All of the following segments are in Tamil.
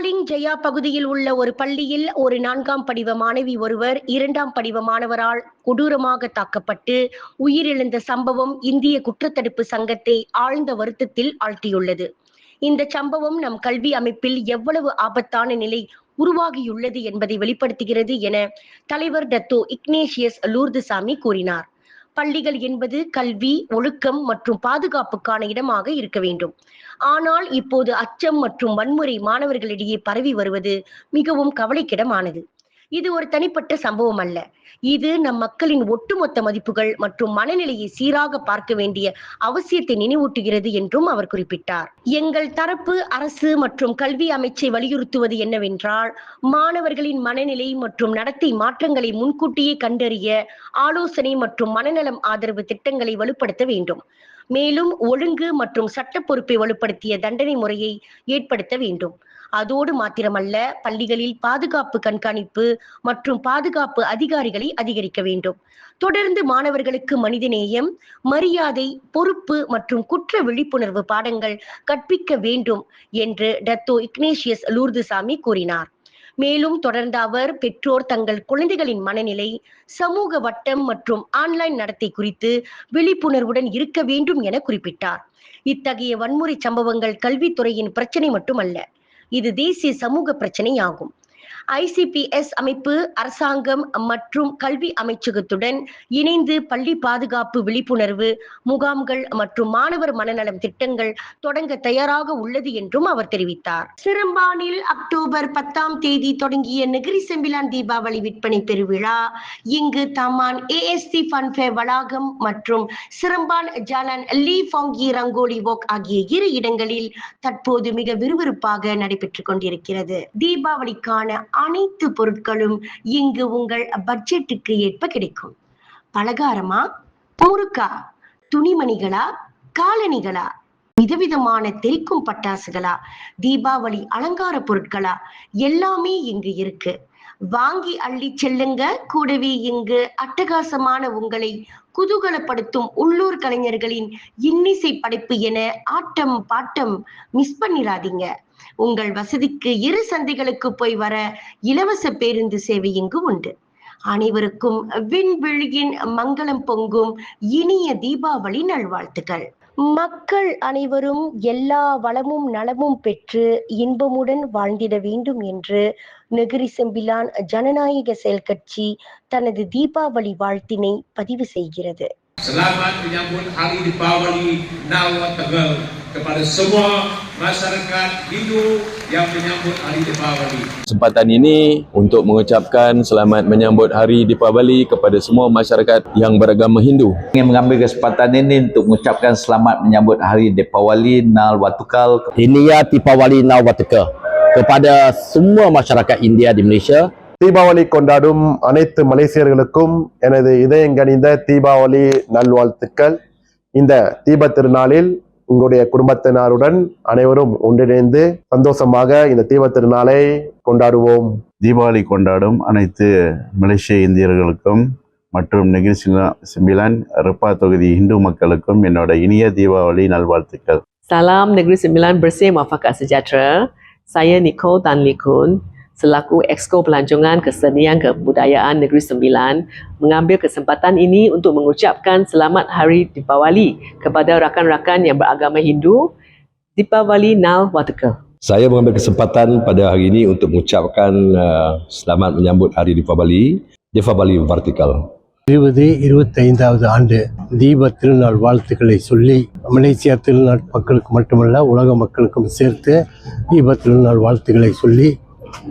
பலாலிங் ஜெயா பகுதியில் உள்ள ஒரு பள்ளியில் ஒரு நான்காம் படிவ மாணவி ஒருவர் இரண்டாம் படிவ மாணவரால் கொடூரமாக தாக்கப்பட்டு உயிரிழந்த சம்பவம் இந்திய குற்றத்தடுப்பு சங்கத்தை ஆழ்ந்த வருத்தத்தில் ஆழ்த்தியுள்ளது. இந்த சம்பவம் நம் கல்வி அமைப்பில் எவ்வளவு ஆபத்தான நிலை உருவாகியுள்ளது என்பதை வெளிப்படுத்துகிறது என தலைவர் டத்தோ இக்னேஷியஸ் லூர்துசாமி கூறினார். பள்ளிகள் என்பது கல்வி ஒழுக்கம் மற்றும் பாதுகாப்புக்கான இடமாக இருக்க வேண்டும். ஆனால் இப்போது அச்சம் மற்றும் வன்முறை மாணவர்களிடையே பரவி வருவது மிகவும் கவலைக்கிடமானது. இது ஒரு தனிப்பட்ட சம்பவம் அல்ல. இது நம் மக்களின் ஒட்டுமொத்த மதிப்புகள் மற்றும் மனநிலையை சீராக பார்க்க வேண்டிய அவசியத்தை நினைவூட்டுகிறது என்றும் அவர் குறிப்பிட்டார். எங்கள் தரப்பு அரசு மற்றும் கல்வி அமைச்சை வலியுறுத்துவது என்னவென்றால் மாணவர்களின் மனநிலை மற்றும் நடத்தை மாற்றங்களை முன்கூட்டியே கண்டறிய ஆலோசனை மற்றும் மனநலம் ஆதரவு திட்டங்களை வலுப்படுத்த வேண்டும். மேலும் ஒழுங்கு மற்றும் சட்ட பொறுப்பை வலுப்படுத்திய தண்டனை முறையை ஏற்படுத்த வேண்டும். அதோடு மாத்திரமல்ல பள்ளிகளில் பாதுகாப்பு கண்காணிப்பு மற்றும் பாதுகாப்பு அதிகாரிகளை அதிகரிக்க வேண்டும். தொடர்ந்து மாணவர்களுக்கு மனிதநேயம் மரியாதை பொறுப்பு மற்றும் குற்ற விழிப்புணர்வு பாடங்கள் கற்பிக்க வேண்டும் என்று டத்தோ இக்னேஷியஸ் லூர்துசாமி கூறினார். மேலும் தொடர்ந்த அவர் பெற்றோர் தங்கள் குழந்தைகளின் மனநிலை சமூக வட்டம் மற்றும் ஆன்லைன் நடத்தை குறித்து விழிப்புணர்வுடன் இருக்க வேண்டும் என குறிப்பிட்டார். இத்தகைய வன்முறை சம்பவங்கள் கல்வித்துறையின் பிரச்சனை மட்டுமல்ல இது தேசிய சமூக பிரச்சனையாகும். ஐசிபிஎஸ் அமைப்பு அரசாங்கம் மற்றும் கல்வி அமைச்சகத்துடன் இணைந்து பள்ளி பாதுகாப்பு விழிப்புணர்வு முகாம்கள் மற்றும் மாணவர் மனநலம் திட்டங்கள் தொடங்க தயாராக உள்ளது என்றும் அவர் தெரிவித்தார். சிறம்பானில் அக்டோபர் பத்தாம் தேதி தொடங்கிய நெகிரி செம்பிலான் தீபாவளி விற்பனை பெருவிழா. இங்கு தமான் ஏஎஸ்டி ஃபன்ஃபே வளாகம் மற்றும் சிறம்பான் ஜாலன் லீ ஃபாங்கி ரங்கோலி வோக் ஆகிய இரு இடங்களில் தற்போது மிக விறுவிறுப்பாக நடைபெற்றுக் கொண்டிருக்கிறது. தீபாவளிக்கான அனைத்து பொருட்களும் இங்கு உங்கள் பட்ஜெட்டுக்கு ஏற்ப கிடைக்கும். பலகாரமா? முறுக்கா? துணிமணிகளா? காலணிகளா? விதவிதமான தெரிக்கும் பட்டாசுகளா? தீபாவளி அலங்கார பொருட்களா? எல்லாமே இங்கு இருக்கு. வாங்கி அள்ளி செல்லுங்க. கூடவே இங்கு அட்டகாசமான உங்களை குதூகலப்படுத்தும் உள்ளூர் கலைஞர்களின் இன்னிசை படைப்பு என ஆட்டம் பாட்டம் மிஸ் பண்ணிடாதீங்க உங்கள் வசதிக்கு இரு சந்தைகளுக்கு போய் வர இலவச பேருந்து சேவை இங்கு உண்டு. அனைவருக்கும் விண்வெளியின் மங்களம் பொங்கும் இனிய தீபாவளி நல்வாழ்த்துக்கள். மக்கள் அனைவரும் எல்லா வளமும் நலமும் பெற்று இன்பமுடன் வாழ்ந்திட வேண்டும் என்று நெகிரி செம்பிலான் ஜனநாயக செயல் கட்சி தனது தீபாவளி வாழ்த்தினை பதிவு செய்கிறது. Selamat menyambut Hari Deepawali Nawa Tegal kepada semua masyarakat Hindu yang menyambut Hari Deepawali. Kesempatan ini untuk mengucapkan selamat menyambut Hari Deepavali kepada semua masyarakat yang beragama Hindu. ingin mengambil kesempatan ini untuk mengucapkan selamat menyambut Hari Deepawali Nal Watukal Inia Tipawali Nawataka kepada semua masyarakat India di Malaysia Deepavali கொண்டாடும் அனைத்து மலேசியர்களுக்கும் எனது இதயங்கனிந்த தீபாவளி நல்வாழ்த்துக்கள் இந்த தீபத் திருநாளில் உங்களுடைய குடும்பத்தினருடன் அனைவரும் ஒன்றிணைந்து சந்தோஷமாக இந்த தீபத் திருநாளை கொண்டாடுவோம். தீபாவளி கொண்டாடும் அனைத்து மலேசிய இந்தியர்களுக்கும் மற்றும் நெகிரி சிம்பிலான் ரெப்பா தொகுதி இந்து மக்களுக்கும் என்னோட இனிய தீபாவளி நல்வாழ்த்துக்கள். Salam Negeri Sembilan Bersih Muafakat Sejahtera. Saya Nicole Tan Likun selaku Exco Pelancongan Kesenian Kebudayaan Negeri Sembilan mengambil kesempatan ini untuk mengucapkan selamat Hari Deepawali kepada rakan-rakan yang beragama Hindu. Deepawali Nal Wataka. Saya mengambil kesempatan pada hari ini untuk mengucapkan uh, selamat menyambut Hari Deepavali, Deepavali Vertikal. இருபது இருபத்தைந்தாவது ஆண்டு தீப திருநாள் வாழ்த்துக்களை சொல்லி மலேசியா திருநாள் மக்களுக்கு மட்டுமல்ல உலக மக்களுக்கும் சேர்த்து தீப திருநாள் வாழ்த்துக்களை சொல்லி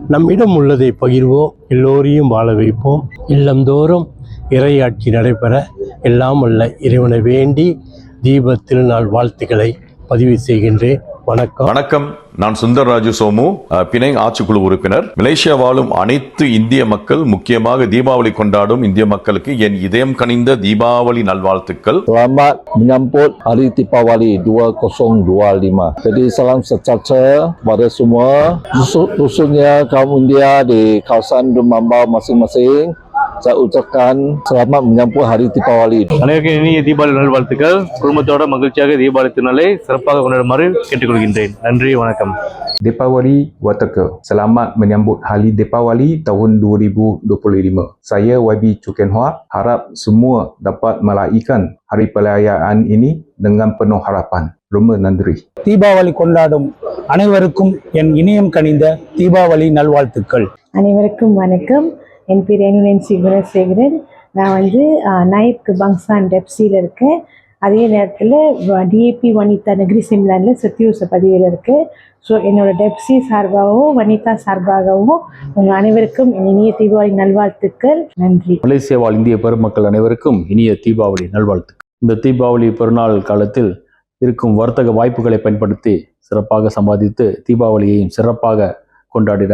நம்மிடம் உள்ளதை பகிர்வோம் எல்லோரையும் வாழ வைப்போம். இல்லந்தோறும் இறையாட்சி நடைபெற எல்லாம் அல்ல இறைவனை வேண்டி தீப திருநாள் வாழ்த்துக்களை பதிவு செய்கின்றேன். வணக்கம் வணக்கம் நான் சுந்தர்ராஜு சோமு அஹ், பிணைங் ஆட்சிக்குழு உறுப்பினர் மலேசியா வாழும் அனைத்து இந்திய மக்கள் முக்கியமாக தீபாவளி கொண்டாடும் இந்திய மக்களுக்கு என் இதயம் கனிந்த தீபாவளி நல்வாழ்த்துக்கள் Selamat menyambut Hari Tipawali 2025. Jadi salam sejahtera kepada semua rusun- rusunnya kaum India di kawasan Dumambau masing-masing saya ucapkan selamat menyambut Hari Deepawali. அனைவருக்கும் இனிய தீபாவளி நல்வாழ்த்துக்கள் குடும்பத்தோட மகிழ்ச்சியாக தீபாவளி திருநாளை சிறப்பாக கொண்டாடுமாறு கேட்டுக்கொள்கின்றேன் நன்றி வணக்கம் Deepawali Wataka. Selamat menyambut Hari Deepawali tahun 2025. Saya YB Chuken Hua harap semua dapat meraihkan hari perayaan ini dengan penuh harapan. Roma Nandri. Deepavali கொண்டாடும் அனைவருக்கும் என் இனியம் கனிந்த தீபாவளி நல்வாழ்த்துக்கள் அனைவருக்கும் வணக்கம் என் பேர் எனுனன்சி குணசேகரன் நான் வந்து நைப் பங்சான் டெப்சியில் இருக்கேன். அதே நேரத்தில் டிஏபி வனிதா நெகிரி சிம்லாண்டில் சத்தியூச பதிவில் இருக்கேன் ஸோ என்னோட டெப்சி சார்பாகவும் வனிதா சார்பாகவும் உங்கள் அனைவருக்கும் இனிய தீபாவளி நல்வாழ்த்துக்கள். நன்றி. மலேசியா வாழ் இந்திய பெருமக்கள் அனைவருக்கும் இனிய தீபாவளி நல்வாழ்த்து இந்த தீபாவளி பெருநாள் காலத்தில் இருக்கும் வர்த்தக வாய்ப்புகளை பயன்படுத்தி சிறப்பாக சம்பாதித்து தீபாவளியையும் சிறப்பாக கொண்டாடிட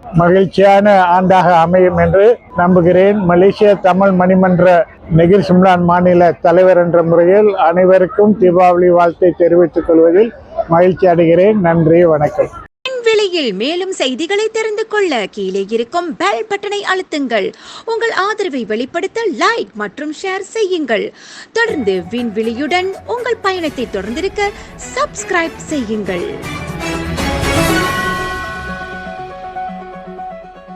மகிழ்ச்சியான ஆண்டாக அமையும் என்று நம்புகிறேன். மலேசிய தமிழ் மணிமன்ற நெகிர் சிம்லான் மாநில தலைவர் என்ற முறையில் அனைவருக்கும் தீபாவளி வாழ்த்தை தெரிவித்துக் கொள்வதில் மகிழ்ச்சி அடைகிறேன். நன்றி வணக்கம். விண்வெளியில் மேலும் செய்திகளை தெரிந்து கொள்ள கீழே இருக்கும் பெல் பட்டனை அழுத்துங்கள். உங்கள் ஆதரவை வெளிப்படுத்த லைக் மற்றும் ஷேர் செய்யுங்கள். தொடர்ந்து விண்வெளியுடன் உங்கள் பயணத்தை தொடர்ந்திருக்க சப்ஸ்கிரைப் செய்யுங்கள்.